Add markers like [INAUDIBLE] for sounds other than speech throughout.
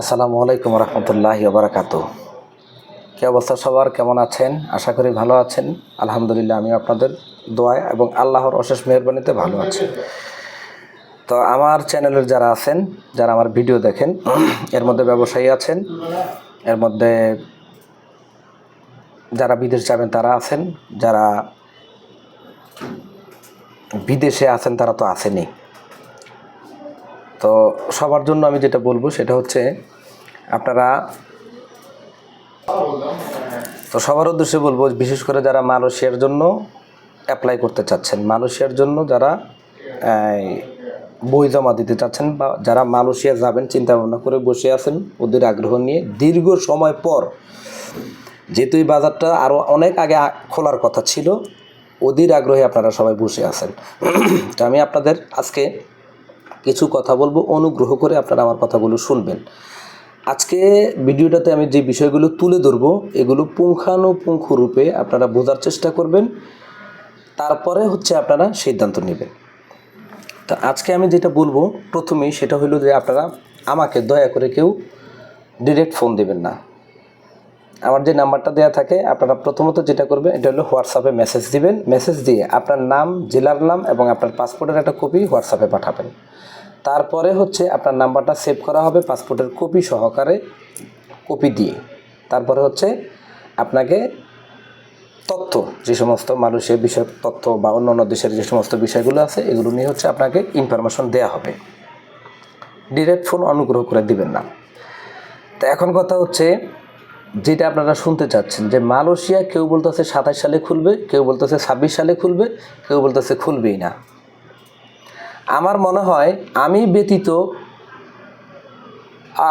আসসালামু আলাইকুম রহমতুল্লাহ বারাকাতু কী অবস্থা সবার? কেমন আছেন? আশা করি ভালো আছেন। আলহামদুলিল্লাহ আমি আপনাদের দোয়ায় এবং আল্লাহর অশেষ মেহরবানিতে ভালো আছি। তো আমার চ্যানেলের যারা আছেন, যারা আমার ভিডিও দেখেন, [CLEARS THROAT] এর মধ্যে ব্যবসায়ী আছেন, এর মধ্যে যারা বিদেশ যাবেন তারা আছেন, যারা বিদেশে আছেন তারা তো আসেনি। তো সবার জন্য আমি যেটা বলব সেটা হচ্ছে আপনারা তো সবার উদ্দেশ্যে বলব, বিশেষ করে যারা মালয়েশিয়ার জন্য অ্যাপ্লাই করতে চাচ্ছেন, মালয়েশিয়ার জন্য যারা বই জমা দিতে চাচ্ছেন বা যারা মালয়েশিয়া যাবেন চিন্তা ভাবনা করে বসে আছেন, ওদের আগ্রহ নিয়ে দীর্ঘ সময় পর যেহেতু এই বাজারটা আরও অনেক আগে খোলার কথা ছিল, ওদের আগ্রহে আপনারা সবাই বসে আছেন। [CLEARS THROAT] তো আমি আপনাদের আজকে কিছু কথা বলব, অনুগ্রহ করে আপনারা আমার কথাগুলো শুনবেন। আজকে ভিডিওটাতে আমি যে বিষয়গুলো তুলে ধরবো, এগুলো পুঙ্খানুপুঙ্খ রূপে আপনারা বোঝার চেষ্টা করবেন। তারপরে হচ্ছে আপনারা সিদ্ধান্ত নেবেন। তো আজকে আমি যেটা বলব, প্রথমেই সেটা হলো যে আপনারা আমাকে দয়া করে কেউ ডিরেক্ট ফোন দিবেন না। আমার যে নাম্বারটা দেওয়া থাকে, আপনারা প্রথমত যেটা করবেন, এটা হলো হোয়াটসঅ্যাপে মেসেজ দিবেন। মেসেজ দিয়ে আপনার নাম, জেলার নাম এবং আপনার পাসপোর্টের একটা কপি হোয়াটসঅ্যাপে পাঠাবেন। তারপরে হচ্ছে আপনার নাম্বারটা সেভ করা হবে পাসপোর্টের কপি সহকারে, কপি দিয়ে। তারপরে হচ্ছে আপনাকে তথ্য, যে সমস্ত মানুষের বিষয়, তথ্য বা অন্য অন্য দেশের যে সমস্ত বিষয়গুলো আছে, এগুলো নিয়ে হচ্ছে আপনাকে ইনফরমেশন দেওয়া হবে। ডিরেক্ট ফোন অনুগ্রহ করে দিবেন না। তো এখন কথা হচ্ছে, যেটা আপনারা শুনতে চাচ্ছেন, যে মালয়েশিয়া কেউ বলতেছে সাতাশ সালে খুলবে, কেউ বলতেছে ছাব্বিশ সালে খুলবে, কেউ বলতেছে খুলবেই না। আমার মনে হয় আমি ব্যতীত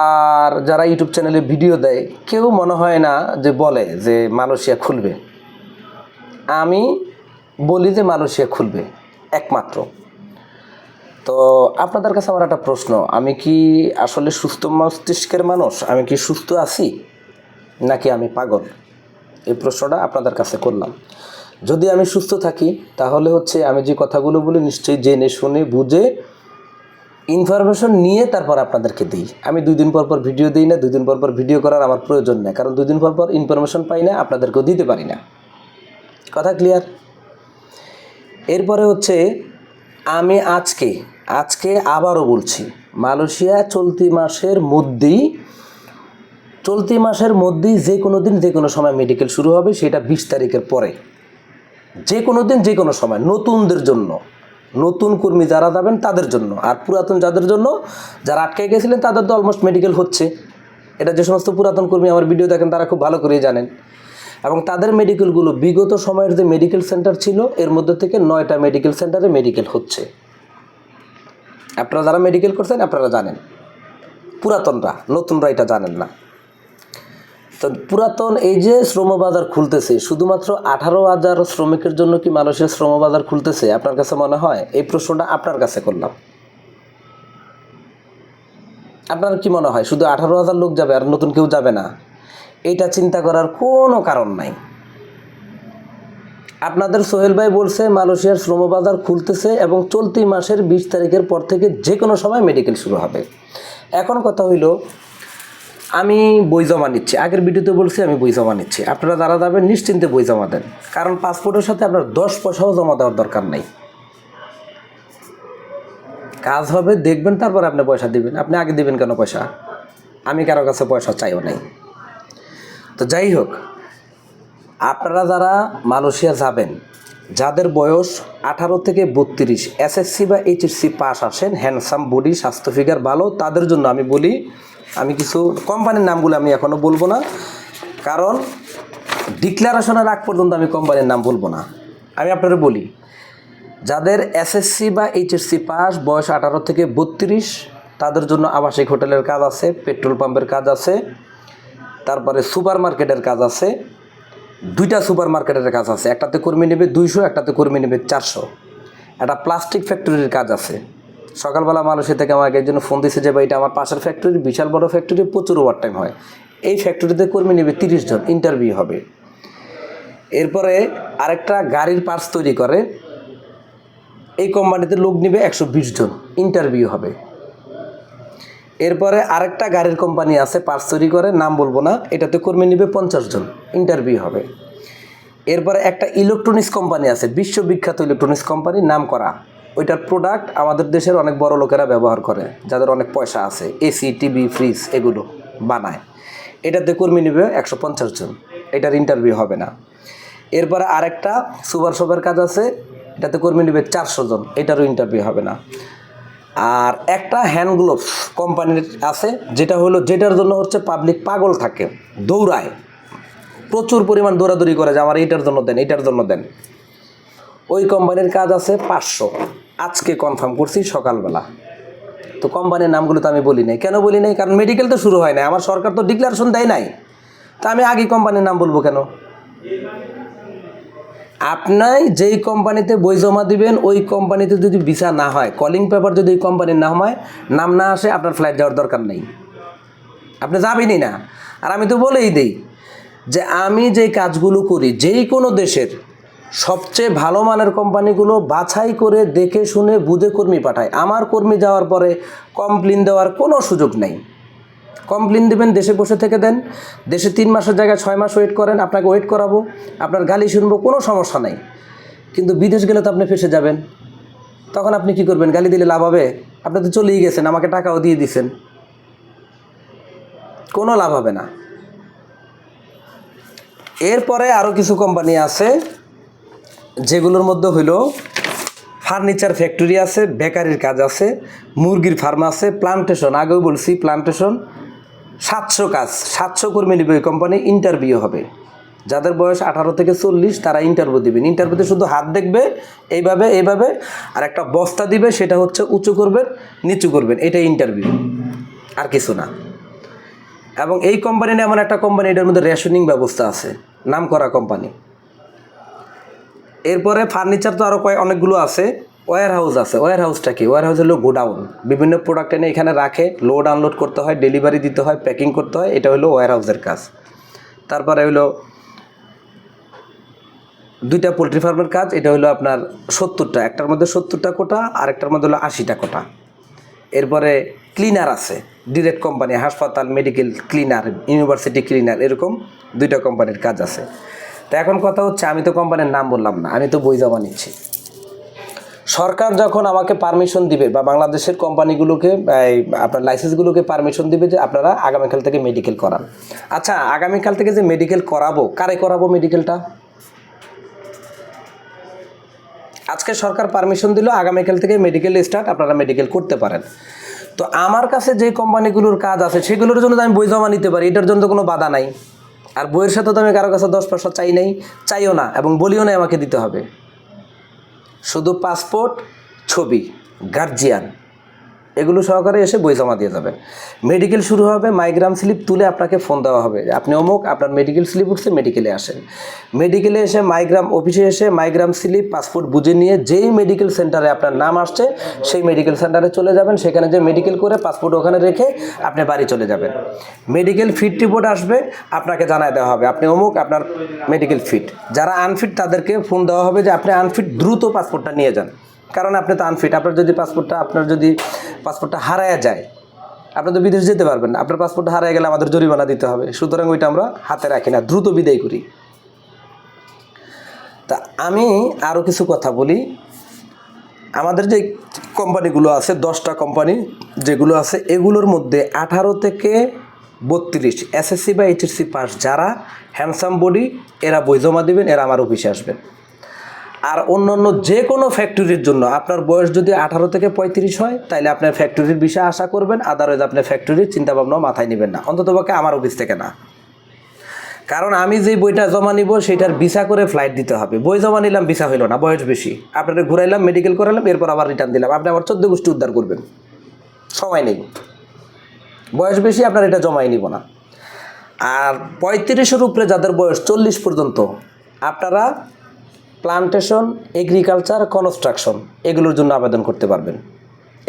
আর যারা ইউটিউব চ্যানেলে ভিডিও দেয়, কেউ মনে হয় না যে বলে যে মালয়েশিয়া খুলবে। আমি বলি যে মালয়েশিয়া খুলবে, একমাত্র। তো আপনাদের কাছে আমার একটা প্রশ্ন, আমি কি আসলে সুস্থ মস্তিষ্কের মানুষ? আমি কি সুস্থ আছি? নাকি আমি পাগল? এই প্রশ্নটা আপনাদের কাছে করলাম। যদি আমি সুস্থ থাকি, তাহলে হচ্ছে আমি যে কথাগুলো বলি নিশ্চয়ই জেনে শুনে বুঝে ইনফরমেশন নিয়ে তারপর আপনাদেরকে দিই। আমি দুই দিন পর পর ভিডিও দিই না, দুই দিন পর পর ভিডিও করার আমার প্রয়োজন নেই, কারণ দুই দিন পর পর ইনফরমেশন পাই না, আপনাদেরকেও দিতে পারি না। কথা ক্লিয়ার এরপরে হচ্ছে আমি আজকে আজকে আবারও বলছি, মালয়েশিয়া চলতি মাসের মধ্যেই, চলতি মাসের মধ্যেই যে কোনো দিন যে কোনো সময় মেডিকেল শুরু হবে, সেটা বিশ তারিখের পরে। যে কোনো দিন, যে কোনো সময়, নতুনদের জন্য। নতুন কর্মী যারা যাবেন, তাদের জন্য। আর পুরাতন যাদের জন্য, যারা আটকে গেছিলেন, তাদের তো অলমোস্ট মেডিকেল হচ্ছে। এটা যে সমস্ত পুরাতন কর্মী আমার ভিডিও দেখেন, তারা খুব ভালো করেই জানেন। এবং তাদের মেডিকেলগুলো বিগত সময়ের যে মেডিকেল সেন্টার ছিল, এর মধ্যে থেকে নয়টা মেডিকেল সেন্টারে মেডিকেল হচ্ছে। আপনারা যারা মেডিকেল করছেন, আপনারা জানেন। পুরাতনরা, নতুনরা এটা জানেন না। তো পুরাতন এই যে শ্রমবাজার খুলতেছে, শুধুমাত্র আঠারো হাজার শ্রমিকের জন্য কি মানুষের শ্রমবাজার খুলতেছে আপনার কাছে মনে হয়? এই প্রশ্নটা আপনার কাছে করলাম। আপনার কি মনে হয়? শুধু আঠারো হাজার লোক যাবে আর নতুন কেউ যাবে না? এটা চিন্তা করার কোনো কারণ নাই। আপনাদের সোহেল ভাই বলছে মালয়েশিয়ার শ্রমবাজার খুলতেছে এবং চলতি মাসের বিশ তারিখের পর থেকে যে কোনো সময় মেডিকেল শুরু হবে। এখন কথা হইল আমি বই জমা নিচ্ছি। আগের ভিডিওতে বলছি আমি বই জমা নিচ্ছি। আপনারা যারা যাবেন, নিশ্চিন্তে বই জমা দেন। কারণ পাসপোর্টের সাথে আপনার দশ পয়সাও জমা দেওয়ার দরকার নাই। কাজ হবে, দেখবেন, তারপর আপনি পয়সা দিবেন। আপনি আগে দিবেন কেন পয়সা? আমি কারও কাছে পয়সা চাইও নাই। তো যাই হোক, আপনারা যারা মালয়েশিয়া যাবেন, যাদের বয়স আঠারো থেকে বত্রিশ, এসএসসি বা এইচএসসি পাস আসেন হ্যান্ডসাম বডি স্বাস্থ্য ফিগার ভালো, তাদের জন্য আমি বলি আমি কিছু কোম্পানির নামগুলো আমি এখনও বলব না। কারণ ডিক্লারেশনের আগ পর্যন্ত আমি কোম্পানির নাম বলব না। আমি আপনারা বলি, যাদের এসএসসি বা এইচএসসি পাস, বয়স আঠারো থেকে বত্রিশ, তাদের জন্য আবাসিক হোটেলের কাজ আছে, পেট্রোল পাম্পের কাজ আছে, তারপরে সুপার মার্কেটের কাজ আছে, দুইটা সুপার মার্কেটের কাজ আছে। একটাতে কর্মী নেবে দুইশো, একটাতে কর্মী নেবে চারশো। একটা প্লাস্টিক ফ্যাক্টরির কাজ আছে। সকালবেলা মানুষের থেকে আমাকে একজন ফোন দিয়েছে যে, ভাই, এটা আমার পাশের ফ্যাক্টরি বিশাল বড় ফ্যাক্টরি প্রচুর ওভার টাইম হয়। এই ফ্যাক্টরিতে কর্মী নেবে তিরিশ জন ইন্টারভিউ হবে। এরপরে আরেকটা গাড়ির পার্টস তৈরি করে, এই কোম্পানিতে লোক নেবে একশো বিশ জন ইন্টারভিউ হবে। এরপরে আরেকটা গাড়ির কোম্পানি আছে পার্স তৈরি করে, নাম বলব না, এটাতে কর্মী নিবে পঞ্চাশ জন ইন্টারভিউ হবে। এরপরে একটা ইলেকট্রনিক্স কোম্পানি আছে, বিশ্ববিখ্যাত ইলেকট্রনিক্স কোম্পানি নাম করা। ওইটার প্রোডাক্ট আমাদের দেশের অনেক বড় লোকেরা ব্যবহার করে, যাদের অনেক পয়সা আছে এসি টিভি ফ্রিজ এগুলো বানায়। এটাতে কর্মী নেবে একশো পঞ্চাশ জন, এটার ইন্টারভিউ হবে না। এরপরে আরেকটা সুপার শপের কাজ আছে, এটাতে কর্মী নেবে চারশো জন, এটারও ইন্টারভিউ হবে না। আর একটা হ্যান্ড গ্লোভস কোম্পানির আছে, যেটা হলো, যেটার জন্য হচ্ছে পাবলিক পাগল থাকে, দৌড়ায়। প্রচুর পরিমাণ দৌড়াদৌড়ি করে যে আমার এইটার জন্য দেন, এটার জন্য দেন। ওই কোম্পানির কাজ আছে পাঁচশো। আজকে কনফার্ম করছি সকালবেলা। তো কোম্পানির নামগুলো তো আমি বলি নাই। কেন বলি নাই? কারণ মেডিকেল তো শুরু হয় নাই। আমার সরকার তো ডিক্লারেশন দেয় নাই। তা আমি আগে কোম্পানির নাম বলব কেন? আপনাই যেই কোম্পানিতে বই জমা দিবেন, ওই কোম্পানিতে যদি ভিসা না হয় কলিং পেপার যদি ওই কোম্পানির নাম হয়, নাম না আসে আপনার ফ্লাইট যাওয়ার দরকার নেই। আপনি যাবেনই না। আর আমি তো বলেই দিই যে আমি যেই কাজগুলো করি, যেই কোনো দেশের সবচেয়ে ভালো মানের কোম্পানিগুলো বাছাই করে দেখে শুনে বুঝে কর্মী পাঠায়। আমার কর্মী যাওয়ার পরে কমপ্লেন দেওয়ার কোনো সুযোগ নেই। কমপ্লেন দেবেন, দেশে বসে থেকে দেন। দেশে তিন মাসের জায়গায় ছয় মাস ওয়েট করেন, আপনাকে ওয়েট করাবো, আপনার গালি শুনব, কোনো সমস্যা নেই। কিন্তু বিদেশ গেলে তো আপনি ফেসে যাবেন। তখন আপনি কি করবেন? গালি দিলে লাভ হবে? আপনি তো চলেই গেছেন, আমাকে টাকাও দিয়ে দিছেন। কোনো লাভ হবে না। এরপরে আরও কিছু কোম্পানি আছে। যেগুলোর মধ্যে হইল ফার্নিচার ফ্যাক্টরি আছে, বেকারির কাজ আছে, মুরগির ফার্ম আছে প্লান্টেশন আগেও বলছি প্লান্টেশন সাতশো কাজ, সাতশো কর্মী নেবে ওই কোম্পানি ইন্টারভিউ হবে। যাদের বয়স আঠারো থেকে চল্লিশ, তারা ইন্টারভিউ দিবেন ইন্টারভিউতে শুধু হাত দেখবে, এইভাবে এইভাবে, আর একটা বস্তা দিবে, সেটা হচ্ছে উঁচু করবেন, নিচু করবেন, এটাই ইন্টারভিউ আর কিছু না। এবং এই কোম্পানি এমন একটা কোম্পানি এটার মধ্যে রেশনিং ব্যবস্থা আছে নাম করা কোম্পানি এরপরে ফার্নিচার তো আরও কয়েক অনেকগুলো আছে। ওয়্যার হাউস আছে। ওয়্যার হাউসটা কি? ওয়ার হাউস হলো গোডাউন। বিভিন্ন প্রোডাক্ট এনে এখানে রাখে। লোড আনলোড করতে হয় ডেলিভারি দিতে হয় প্যাকিং করতে হয়। এটা হলো ওয়ার হাউসের কাজ। তারপরে হলো দুইটা পোলট্রি ফার্মের কাজ। এটা হলো আপনার সত্তরটা। একটার মধ্যে সত্তরটা কোটা আর একটার মধ্যে হলো আশিটা কোটা। এরপরে ক্লিনার আছে। ডিরেক্ট কোম্পানি হাসপাতাল মেডিকেল ক্লিনার ইউনিভার্সিটি ক্লিনার এরকম দুইটা কোম্পানির কাজ আছে। তো এখন কথা হচ্ছে, আমি তো কোম্পানির নাম বললাম না, আমি তো বই জমা নিচ্ছি। সরকার যখন আমাকে পারমিশন দিবে বা বাংলাদেশের কোম্পানিগুলোকে আপনার লাইসেন্সগুলোকে পারমিশন দিবে যে আপনারা আগামীকাল থেকে মেডিকেল করান। আচ্ছা আগামীকাল থেকে যে মেডিকেল করাবো, কারে করাবো মেডিকেলটা আজকে সরকার পারমিশন দিল, আগামীকাল থেকে মেডিকেল স্টার্ট আপনারা মেডিকেল করতে পারেন। তো আমার কাছে যে কোম্পানিগুলোর কাজ আছে, সেগুলোর জন্য আমি বই জমা নিতে পারি, এটার জন্য কোনো বাধা নাই। আর বইয়ের সাথে তো আমি কারও কাছে দশ পয়সা চাই নাই, চাইও না এবং বলিও না আমাকে দিতে হবে। শুধু পাসপোর্ট, ছবি গার্জিয়ান এগুলো সহকারে এসে বই জমা দিয়ে যাবেন। মেডিকেল শুরু হবে মাইগ্রাম স্লিপ তুলে আপনাকে ফোন দেওয়া হবে। আপনি অমুক, আপনার মেডিকেল স্লিপ উঠছে মেডিকেলে আসেন। মেডিকেলে এসে মাইগ্রাম অফিসে এসে মাইগ্রাম স্লিপ পাসপোর্ট বুঝে নিয়ে যেই মেডিকেল সেন্টারে আপনার নাম আসছে, সেই মেডিকেল সেন্টারে চলে যাবেন। সেখানে যে মেডিকেল করে পাসপোর্ট ওখানে রেখে আপনি বাড়ি চলে যাবেন। মেডিকেল ফিট রিপোর্ট আসবে, আপনাকে জানায় দেওয়া হবে। আপনি অমুক, আপনার মেডিকেল ফিট যারা আনফিট তাদেরকে ফোন দেওয়া হবে যে আপনি আনফিট দ্রুত পাসপোর্টটা নিয়ে যান। কারণ আপনি তো আনফিট আপনার যদি পাসপোর্টটা আপনার যদি পাসপোর্টটা হারায়া যায়, আপনি তো বিদেশ যেতে পারবেন না। আপনার পাসপোর্টটা হারায় গেলে আমাদের জরিমানা দিতে হবে। সুতরাং ওইটা আমরা হাতে রাখি না, দ্রুত বিদায় করি। তা আমি আরও কিছু কথা বলি। আমাদের যে কোম্পানিগুলো আছে, দশটা কোম্পানি যেগুলো আছে, এগুলোর মধ্যে আঠারো থেকে বত্রিশ এসএসসি বা এইচএসসি পাস যারা হ্যান্ডসাম বডি এরা বই জমা দেবেন, এরা আমার অফিসে আসবেন। আর অন্য অন্য যে কোনো ফ্যাক্টরির জন্য আপনার বয়স যদি আঠারো থেকে পঁয়ত্রিশ হয় তাহলে আপনার ফ্যাক্টরির বিষয়ে আশা করবেন আদারওয়াইজ আপনার ফ্যাক্টরির চিন্তাভাবনা মাথায় নেবেন না। অন্তত অন্ততপক্ষে আমার অফিস থেকে না। কারণ আমি যে বইটা জমা নিব, সেটার ভিসা করে ফ্লাইট দিতে হবে। বই জমা নিলাম, ভিসা হইল না, বয়স বেশি। আপনারা ঘুরাইলাম মেডিকেল করালাম, এরপর আবার রিটার্ন দিলাম। আপনি আবার চোদ্দ গোষ্ঠী উদ্ধার করবেন। সময় নেই। বয়স বেশি, আপনার এটা জমাই নিব না। আর পঁয়ত্রিশের উপরে যাদের বয়স চল্লিশ পর্যন্ত, আপনারা প্লান্টেশন, এগ্রিকালচার, কনস্ট্রাকশন, এগুলোর জন্য আবেদন করতে পারবেন।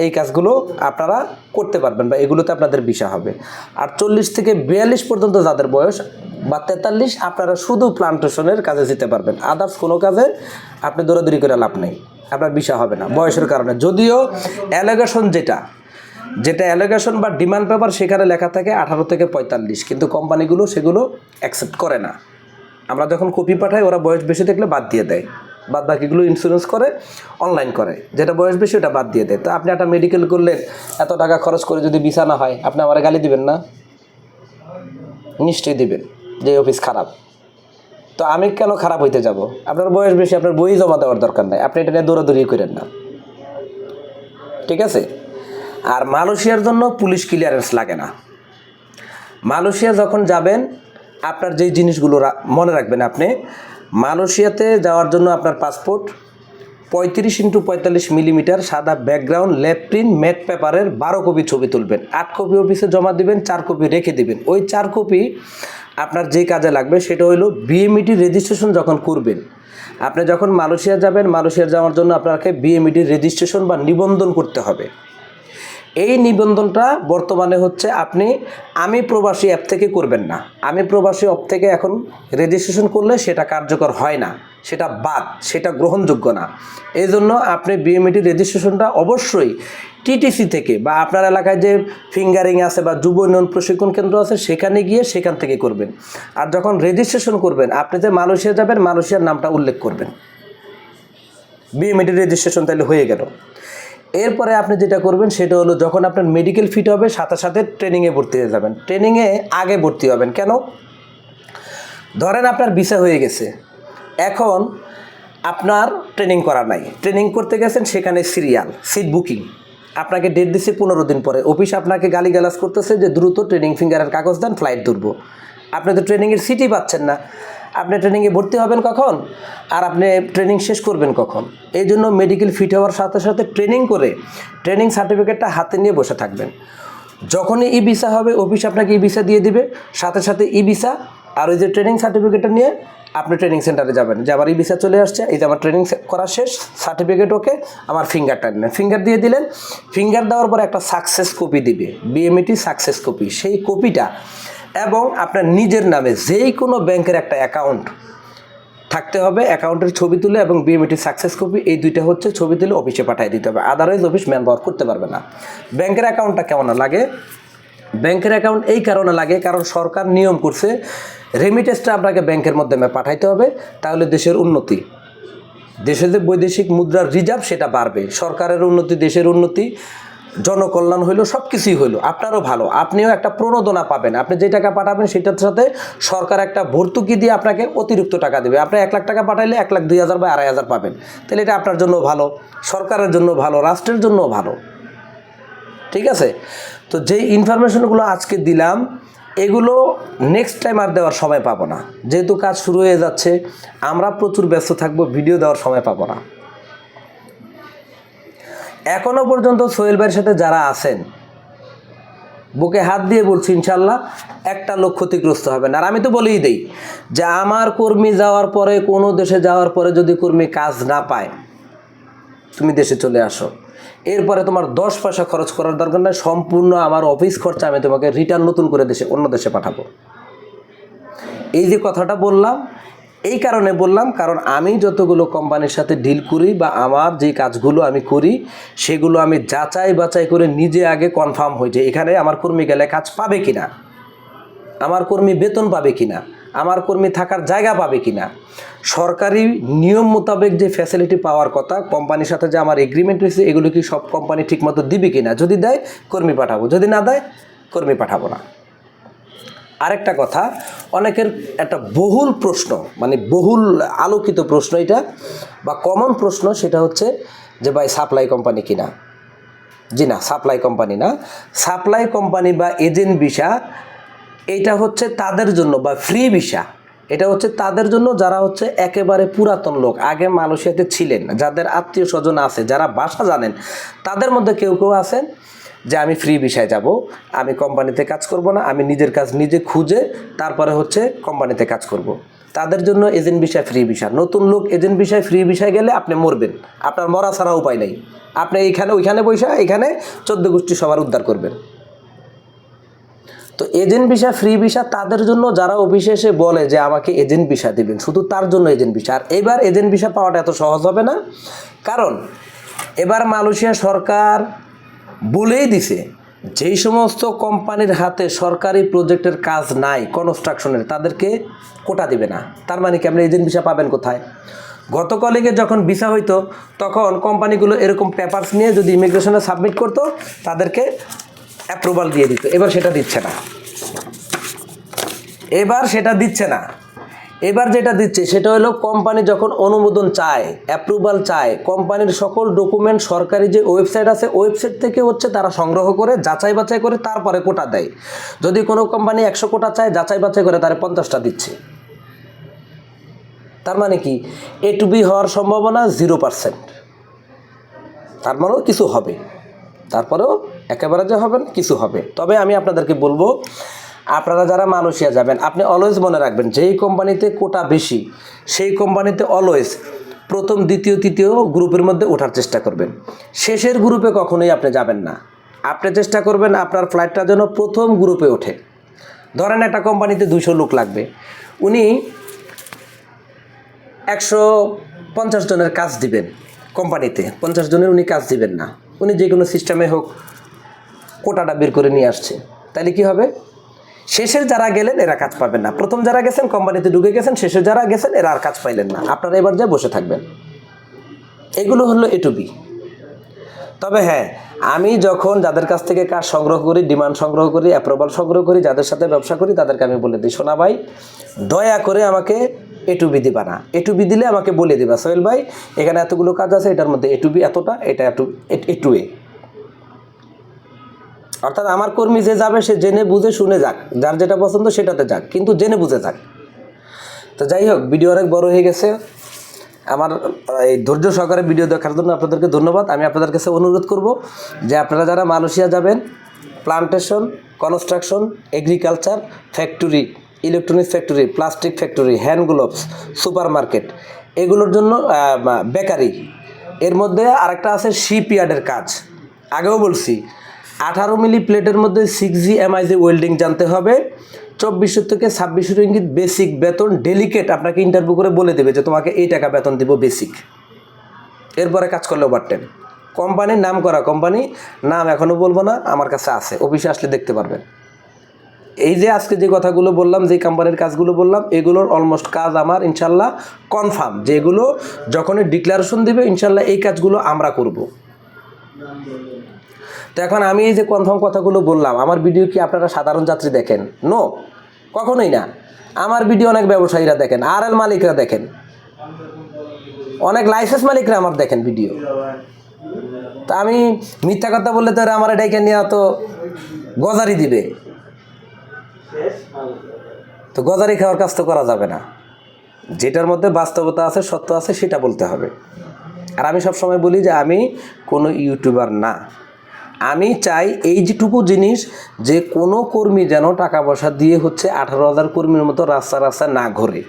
এই কাজগুলো আপনারা করতে পারবেন বা এগুলোতে আপনাদের বিষয় হবে। আর চল্লিশ থেকে বিয়াল্লিশ পর্যন্ত যাদের বয়স বা তেতাল্লিশ, আপনারা শুধু প্লান্টেশনের কাজে যেতে পারবেন। আদার্স কোনো কাজে আপনি দৌড়াদৌড়ি করে লাভ নেই। আপনার বিষয় হবে না বয়সের কারণে। যদিও অ্যালিগেশন যেটা যেটা অ্যালোগেশন বা ডিমান্ড পেপার সেখানে লেখা থাকে আঠারো থেকে পঁয়তাল্লিশ, কিন্তু কোম্পানিগুলো সেগুলো অ্যাকসেপ্ট করে না। আমরা যখন কপি পাঠাই, ওরা বয়স বেশি থাকলে বাদ দিয়ে দেয়। বাদ বাকিগুলো ইন্স্যুরেন্স করে অনলাইন করে। যেটা বয়স বেশি, ওটা বাদ দিয়ে দেয়। তো আপনি একটা মেডিকেল করলেন, এত টাকা খরচ করে যদি বিছানা হয়, আপনি আমার গালি দিবেন না? নিশ্চয়ই দিবেন, যে অফিস খারাপ। তো আমি কেন খারাপ হইতে যাব? আপনার বয়স বেশি, আপনার বই জমা দেওয়ার দরকার নাই। আপনি এটা নিয়ে দৌড়াদৌড়ি করেন না। ঠিক আছে? আর মালয়েশিয়ার জন্য পুলিশ ক্লিয়ারেন্স লাগে না। মালয়েশিয়া যখন যাবেন আপনার যেই জিনিসগুলো মনে রাখবেন আপনি, মালয়েশিয়াতে যাওয়ার জন্য আপনার পাসপোর্ট পঁয়ত্রিশ ইন্টু পঁয়তাল্লিশ মিলিমিটার, সাদা ব্যাকগ্রাউন্ড ল্যাপট্রিন ম্যাট পেপারের বারো কপি ছবি তুলবেন। আট কপি অফিসে জমা দিবেন, চার কপি রেখে দিবেন। ওই চার কপি আপনার যে কাজে লাগবে সেটা হলো বিএমইটি রেজিস্ট্রেশন যখন করবেন, আপনি যখন মালয়েশিয়া যাবেন, মালয়েশিয়া যাওয়ার জন্য আপনাকে বিএমইটি রেজিস্ট্রেশন বা নিবন্ধন করতে হবে। এই নিবন্ধনটা বর্তমানে হচ্ছে আপনি, আমি প্রবাসী অ্যাপ থেকে করবেন না। আমি প্রবাসী অ্যাপ থেকে এখন রেজিস্ট্রেশন করলে সেটা কার্যকর হয় না। সেটা বাদ, সেটা গ্রহণযোগ্য না। এই জন্য আপনি বিএমইটি রেজিস্ট্রেশনটা অবশ্যই টিটিসি থেকে বা আপনার এলাকায় যে ফিঙ্গারিং আছে বা যুব উন্নয়ন প্রশিক্ষণ কেন্দ্র আছে, সেখানে গিয়ে সেখান থেকে করবেন। আর যখন রেজিস্ট্রেশন করবেন, আপনি যে মালয়েশিয়া যাবেন, মালয়েশিয়ার নামটা উল্লেখ করবেন। বিএমইটি রেজিস্ট্রেশন তাহলে হয়ে গেল। এরপরে আপনি যেটা করবেন সেটা হলো যখন আপনার মেডিকেল ফিট হবে, সাথে সাথে ট্রেনিংয়ে ভর্তি হয়ে যাবেন। ট্রেনিংয়ে আগে ভর্তি হবেন। কেন? ধরেন আপনার ভিসা হয়ে গেছে। এখন আপনার ট্রেনিং করা নাই। ট্রেনিং করতে গেছেন সেখানে সিরিয়াল সিট বুকিং আপনাকে ডেট দিচ্ছে পনেরো দিন পরে। অফিস আপনাকে গালিগালাজ করতেছে যে, দ্রুত ট্রেনিং ফিঙ্গারের কাগজ দেন ফ্লাইট ধরবো। আপনি তো ট্রেনিংয়ের সিটই পাচ্ছেন না। আপনি ট্রেনিংয়ে ভর্তি হবেন কখন? আর আপনি ট্রেনিং শেষ করবেন কখন? এই জন্য মেডিকেল ফিট হওয়ার সাথে সাথে ট্রেনিং করে ট্রেনিং সার্টিফিকেটটা হাতে নিয়ে বসে থাকবেন। যখনই ই ভিসা হবে অফিস আপনাকে ই ভিসা দিয়ে দিবে। সাথে সাথে ই ভিসা আর ওই যে ট্রেনিং সার্টিফিকেটটা নিয়ে আপনি ট্রেনিং সেন্টারে যাবেন। যে আমার ই ভিসা চলে আসছে, এই যে আমার ট্রেনিং করা শেষ সার্টিফিকেট ওকে আমার ফিঙ্গারটা নিলেন ফিঙ্গার দিয়ে দিলেন ফিঙ্গার দেওয়ার পর একটা সাকসেস কপি দিবে। বিএমইটি সাকসেস কপি সেই কপিটা এবং আপনার নিজের নামে যেই কোনো ব্যাংকের একটা অ্যাকাউন্ট থাকতে হবে, অ্যাকাউন্টের ছবি তুলে এবং বিএমইটি সাকসেস কপি এই দুইটা হচ্ছে ছবি তুলে অফিসে পাঠিয়ে দিতে হবে। আদারওয়াইজ অফিস ম্যান পাওয়ার করতে পারবে না। ব্যাংকের অ্যাকাউন্টটা কেমন লাগে? ব্যাংকের অ্যাকাউন্ট এই কারণে লাগে কারণ সরকার নিয়ম করছে রেমিটেন্সটা আপনাকে ব্যাংকের মাধ্যমে পাঠাইতে হবে, তাহলে দেশের উন্নতি। দেশে যে বৈদেশিক মুদ্রার রিজার্ভ সেটা বাড়বে। সরকারের উন্নতি, দেশের উন্নতি। জনকল্যাণ হইল সব কিছুই হইল। আপনারও ভালো। আপনিও একটা প্রণোদনা পাবেন। আপনি যে টাকা পাঠাবেন সেটার সাথে সরকার একটা ভর্তুকি দিয়ে আপনাকে অতিরিক্ত টাকা দেবে। আপনি এক লাখ টাকা পাঠাইলে এক লাখ দুই হাজার বা আড়াই হাজার পাবেন। তাহলে এটা আপনার জন্য ভালো, সরকারের জন্য ভালো, রাষ্ট্রের জন্যও ভালো। ঠিক আছে? তো যেই ইনফরমেশনগুলো আজকে দিলাম, এগুলো নেক্সট টাইম আর দেওয়ার সময় পাবো না। যেহেতু কাজ শুরু হয়ে যাচ্ছে, আমরা প্রচুর ব্যস্ত থাকব ভিডিও দেওয়ার সময় পাবো না। এখনও পর্যন্ত সোহেল ভাইয়ের সাথে যারা আছেন, বুকে হাত দিয়ে বলছি ইনশাল্লাহ একটা লোক ক্ষতিগ্রস্ত হবে না। আর আমি তো বলেই দিই যে আমার কর্মী যাওয়ার পরে, কোনো দেশে যাওয়ার পরে যদি কর্মী কাজ না পায়, তুমি দেশে চলে আসো। এরপরে তোমার দশ পয়সা খরচ করার দরকার নাই, সম্পূর্ণ আমার অফিস খরচা আমি তোমাকে রিটার্ন নতুন করে দেশে, অন্য দেশে পাঠাবো। এই যে কথাটা বললাম এই কারণে বললাম, কারণ আমি যতগুলো কোম্পানির সাথে ডিল করি বা আমার যে কাজগুলো আমি করি, সেগুলো আমি যাচাই বাছাই করে নিজে আগে কনফার্ম হই যে এখানে আমার কর্মী গেলে কাজ পাবে কিনা, আমার কর্মী বেতন পাবে কিনা, আমার কর্মী থাকার জায়গা পাবে কিনা। সরকারি নিয়ম মোতাবেক যে ফ্যাসিলিটি পাওয়ার কথা, কোম্পানির সাথে যে আমার এগ্রিমেন্ট রয়েছে, এগুলো কি সব কোম্পানি ঠিকমতো দিবে কিনা? যদি দেয়, কর্মী পাঠাবো, যদি না দেয়, কর্মী পাঠাবো না। আরেকটা কথা, অনেকের একটা বহুল প্রশ্ন মানে বহুল আলোকিত প্রশ্ন এটা, বা কমন প্রশ্ন সেটা হচ্ছে যে ভাই সাপ্লাই কোম্পানি কিনা? জি না সাপ্লাই কোম্পানি না। সাপ্লাই কোম্পানি বা এজেন্ট ভিসা এটা হচ্ছে তাদের জন্য, বা ফ্রি ভিসা এটা হচ্ছে তাদের জন্য যারা হচ্ছে একেবারে পুরাতন লোক, আগে মালয়েশিয়াতে ছিলেন যাদের আত্মীয় স্বজন আছে, যারা ভাষা জানেন, তাদের মধ্যে কেউ কেউ আছেন। যে আমি ফ্রি ভিসায় যাব, আমি কোম্পানিতে কাজ করব না, আমি নিজের কাজ নিজে খুঁজে তারপরে হচ্ছে কোম্পানিতে কাজ করব। তাদের জন্য এজেন্ট ভিসা ফ্রি ভিসা নতুন লোক এজেন্ট ভিসায় ফ্রি ভিসায় গেলে আপনি মরবেন। আপনার মরা ছাড়া উপায় নেই। আপনি এইখানে, ওইখানে বৈশা এখানে চোদ্দ গোষ্ঠী সবার উদ্ধার করবেন। তো এজেন্ট ভিসা ফ্রি ভিসা তাদের জন্য যারা অফিসে এসে বলে যে আমাকে এজেন্ট ভিসা দিবেন, শুধু তার জন্য এজেন্ট ভিসা আর এবার এজেন্ট ভিসা পাওয়াটা এত সহজ হবে না। কারণ এবার মালয়েশিয়া সরকার বলেই দিছে, যেই সমস্ত কোম্পানির হাতে সরকারি প্রজেক্টের কাজ নাই কনস্ট্রাকশনের তাদেরকে কোটা দিবে না। তার মানে কি আপনি এজেন্ট ভিসা পাবেন কোথায়? গত কলেজে যখন ভিসা হইতো, তখন কোম্পানিগুলো এরকম পেপারস নিয়ে যদি ইমিগ্রেশনে সাবমিট করতো, তাদেরকে অ্যাপ্রুভাল দিয়ে দিত। এবার সেটা দিচ্ছে না। এবার সেটা দিচ্ছে না। এবার যেটা দিচ্ছে সেটা হলো কোম্পানি যখন অনুমোদন চায় অ্যাপ্রুভাল চায় কোম্পানির সকল ডকুমেন্ট সরকারি যে ওয়েবসাইট আছে ওয়েবসাইট থেকে হচ্ছে তারা সংগ্রহ করে যাচাই বাছাই করে তারপরে কোটা দেয়। যদি কোনো কোম্পানি একশো কোটা চায় যাচাই বাছাই করে তারা পঞ্চাশটা দিচ্ছে। তার মানে কি? এ টু বি হওয়ার সম্ভাবনা জিরো পার্সেন্ট তার মানেও কিছু হবে। তারপরেও একেবারে যে হবে না, কিছু হবে। তবে আমি আপনাদেরকে বলব আপনারা যারা মালয়েশিয়া যাবেন, আপনি অলওয়েজ মনে রাখবেন, যেই কোম্পানিতে কোটা বেশি, সেই কোম্পানিতে অলওয়েজ প্রথম, দ্বিতীয়, তৃতীয় গ্রুপের মধ্যে ওঠার চেষ্টা করবেন। শেষের গ্রুপে কখনোই আপনি যাবেন না। আপনি চেষ্টা করবেন আপনার ফ্লাইটটা যেন প্রথম গ্রুপে ওঠে। ধরেন একটা কোম্পানিতে দুইশো লোক লাগবে। উনি একশো পঞ্চাশ জনের কাজ দিবেন কোম্পানিতে। পঞ্চাশ জনের উনি কাজ দিবেন না। উনি যে কোনো সিস্টেমে হোক কোটাটা বের করে নিয়ে আসছে। তাহলে কি হবে? শেষের যারা গেলেন, এরা কাজ পাবেন না। প্রথম যারা গেছেন, কোম্পানিতে ঢুকে গেছেন শেষে যারা গেছেন, এরা আর কাজ পাইলেন না। আপনারা এবার যা বসে থাকবেন। এগুলো হলো এটুবি তবে হ্যাঁ আমি যখন যাদের কাছ থেকে কাজ সংগ্রহ করি, ডিমান্ড সংগ্রহ করি অ্যাপ্রুভাল সংগ্রহ করি, যাদের সাথে ব্যবসা করি, তাদেরকে আমি বলে দিই, সোনা ভাই, দয়া করে আমাকে এটুবি দিবা না। এটুবি দিলে আমাকে বলে দিবা, সোহেল ভাই, এখানে এতগুলো কাজ আছে, এটার মধ্যে এটুবি এতটা, এটা এটু এটু এ অর্থাৎ আমার কর্মী যে যাবে, সে জেনে বুঝে শুনে যাক। যার যেটা পছন্দ, সেটাতে যাক। কিন্তু জেনে বুঝে যাক। তো যাই হোক ভিডিও অনেক বড় হয়ে গেছে। আমার, এই ধৈর্য সহকারে ভিডিও দেখার জন্য আপনাদেরকে ধন্যবাদ। আমি আপনাদের কাছে অনুরোধ করব যে আপনারা যারা মালয়েশিয়া যাবেন plantation construction agriculture factory electronics factory plastic factory hand gloves supermarket এগুলোর জন্য বেকারি। এর মধ্যে আরেকটা আছে শিপইয়ার্ডের কাজ। আগেও বলছি আঠারো মিলি প্লেটের মধ্যে সিক্স জি এমআইজি ওয়েল্ডিং জানতে হবে। চব্বিশশো থেকে ছাব্বিশশো রিঙ্গিত বেসিক বেতন ডেলিকেট আপনাকে ইন্টারভিউ করে বলে দেবে যে তোমাকে এই টাকা বেতন দিব বেসিক এরপরে কাজ করলে ওভারটাইম কোম্পানির নাম করা কোম্পানি নাম এখনও বলব না, আমার কাছে আছে অফিসে আসলে দেখতে পারবেন। এই যে আজকে যে কথাগুলো বললাম, যে কোম্পানির কাজগুলো বললাম, এগুলোর অলমোস্ট কাজ আমার ইনশাল্লাহ কনফার্ম যে এগুলো যখনই ডিক্লারেশন দিবে, ইনশাল্লাহ এই কাজগুলো আমরা করব। তো এখন আমি এই যে কনফার্ম কথাগুলো বললাম, আমার ভিডিও কি আপনারা সাধারণ যাত্রী দেখেন? নো কখনোই না। আমার ভিডিও অনেক ব্যবসায়ীরা দেখেন আর এল মালিকরা দেখেন। অনেক লাইসেন্স মালিকরা আমার দেখেন ভিডিও। তা আমি মিথ্যা কথা বললে তো আমার এটাকে নিয়ে তো গজারি দিবে। তো গজারি খাওয়ার কাজ তো করা যাবে না। যেটার মধ্যে বাস্তবতা আছে, সত্য আছে, সেটা বলতে হবে। আর আমি সবসময় বলি যে আমি কোনো ইউটিউবার না। আমি চাই এই যেটুকু জিনিস যে কোনো কর্মী যেন টাকা পয়সা দিয়ে হচ্ছে আঠারো হাজার কর্মীর মতো রাস্তা রাস্তা না ঘোরে,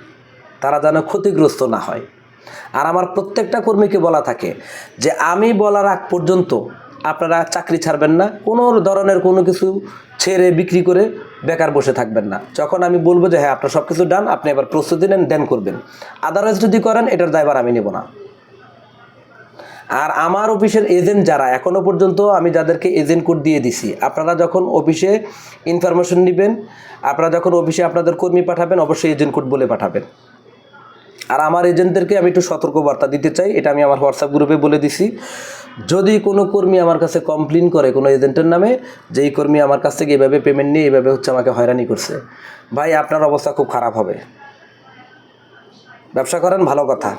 তারা যেন ক্ষতিগ্রস্ত না হয়। আর আমার প্রত্যেকটা কর্মীকে বলা থাকে যে আমি বলার আগ পর্যন্ত আপনারা চাকরি ছাড়বেন না, কোনো ধরনের কোনো কিছু ছেড়ে বিক্রি করে বেকার বসে থাকবেন না। যখন আমি বলব যে হ্যাঁ আপনার সব কিছু ডান আপনি এবার প্রস্তুতি নেন দেন করবেন। আদারওয়াইজ যদি করেন, এটার দায়ভার আমি নেব না। আর আমার অফিসের এজেন্ট যারা এখনও পর্যন্ত আমি যাদেরকে এজেন্ট কোড দিয়ে দিছি, আপনারা যখন অফিসে ইনফরমেশন নেবেন, আপনারা যখন অফিসে আপনাদের কর্মী পাঠাবেন, অবশ্যই এজেন্ট কোড বলে পাঠাবেন। আর আমার এজেন্টদেরকে আমি একটু সতর্কবার্তা দিতে চাই, এটা আমি আমার হোয়াটসঅ্যাপ গ্রুপে বলে দিছি। যদি কোনো কর্মী আমার কাছে কমপ্লেন করে কোনো এজেন্টের নামে, যেই কর্মী আমার কাছ থেকে এভাবে পেমেন্ট নিয়ে এভাবে হচ্ছে আমাকে হয়রানি করছে, ভাই আপনার অবস্থা খুব খারাপ হবে। ব্যবসা করেন, ভালো কথা।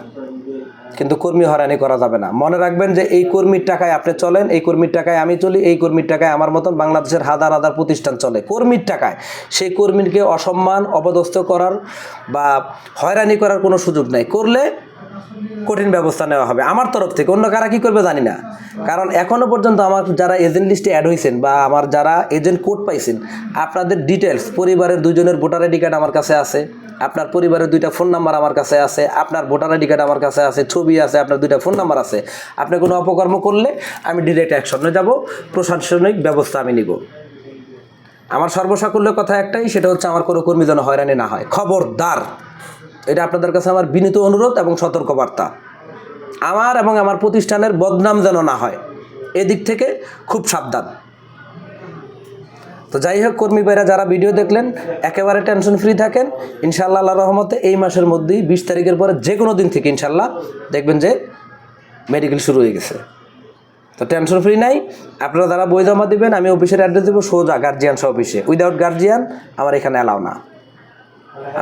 কিন্তু কর্মী হয়রানি করা যাবে না। মনে রাখবেন যে এই কর্মীর টাকায় আপনি চলেন, এই কর্মীর টাকায় আমি চলি, এই কর্মীর টাকায় আমার মতন বাংলাদেশের হাজার হাজার প্রতিষ্ঠান চলে। কর্মীর টাকায়। সেই কর্মীকে অসম্মান, অপদস্থ করার বা হয়রানি করার কোনো সুযোগ নাই। করলে কঠিন ব্যবস্থা নেওয়া হবে। আমার তরফ থেকে, অন্য কারা কী করবে জানি না। কারণ এখনও পর্যন্ত আমার যারা এজেন্ট লিস্টে অ্যাড হয়েছেন বা আমার যারা এজেন্ট কোড পাইছেন, আপনাদের ডিটেলস পরিবারের দুজনের ভোটার আইডি কার্ড আমার কাছে আছে, আপনার পরিবারের দুইটা ফোন নাম্বার আমার কাছে আছে, আপনার ভোটার আইডি কার্ড আমার কাছে আছে, ছবি আছে, আপনার দুইটা ফোন নাম্বার আছে। আপনি কোনো অপকর্ম করলে আমি ডিরেক্ট অ্যাকশনে যাব, প্রশাসনিক ব্যবস্থা আমি নিব। আমার সর্বসাকুল্য কথা একটাই, সেটা হচ্ছে আমার কোনো কর্মী যেন হয়রানি না হয়। খবরদার। এটা আপনাদের কাছে আমার বিনীত অনুরোধ এবং সতর্কবার্তা। আমার এবং আমার প্রতিষ্ঠানের বদনাম যেন না হয়, এদিক থেকে খুব সাবধান। তো যাই হোক, কর্মী ভাইরা যারা ভিডিও দেখলেন, একেবারে টেনশন ফ্রি থাকেন ইনশাল্লাহ আল্লাহ রহমতে এই মাসের মধ্যেই বিশ তারিখের পরে যে কোনো দিন থেকে ইনশাল্লাহ দেখবেন যে মেডিকেল শুরু হয়ে গেছে। তো টেনশন ফ্রি নাই, আপনারা যারা বই জমা দিবেন, আমি অফিসের অ্যাড্রেস দেবো সোজা গার্জিয়ান সহ অফিসে। উইদাউট গার্জিয়ান আমার এখানে অ্যালাউ না।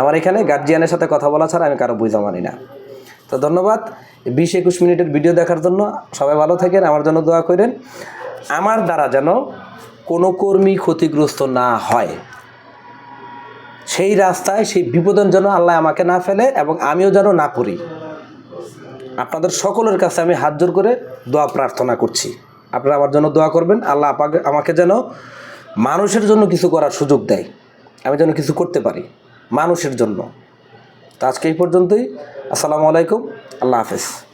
আমার এখানে গার্জিয়ানের সাথে কথা বলা ছাড়া আমি কারও বই জমা নিই না। তো ধন্যবাদ। বিশ একুশ মিনিটের ভিডিও দেখার জন্য সবাই ভালো থাকেন, আমার জন্য দোয়া করেন। আমার দ্বারা যেন কোনো কর্মী ক্ষতিগ্রস্ত না হয়। সেই রাস্তায়, সেই বিপদন যেন আল্লাহ আমাকে না ফেলে এবং আমিও যেন না করি আপনাদের সকলের কাছে আমি হাত জোর করে দোয়া প্রার্থনা করছি। আপনারা আমার জন্য দোয়া করবেন। আল্লাহ আমাকে যেন মানুষের জন্য কিছু করার সুযোগ দেয়। আমি যেন কিছু করতে পারি। মানুষের জন্য। তো আজকে এই পর্যন্তই। আসসালামু আলাইকুম। আল্লাহ হাফেজ।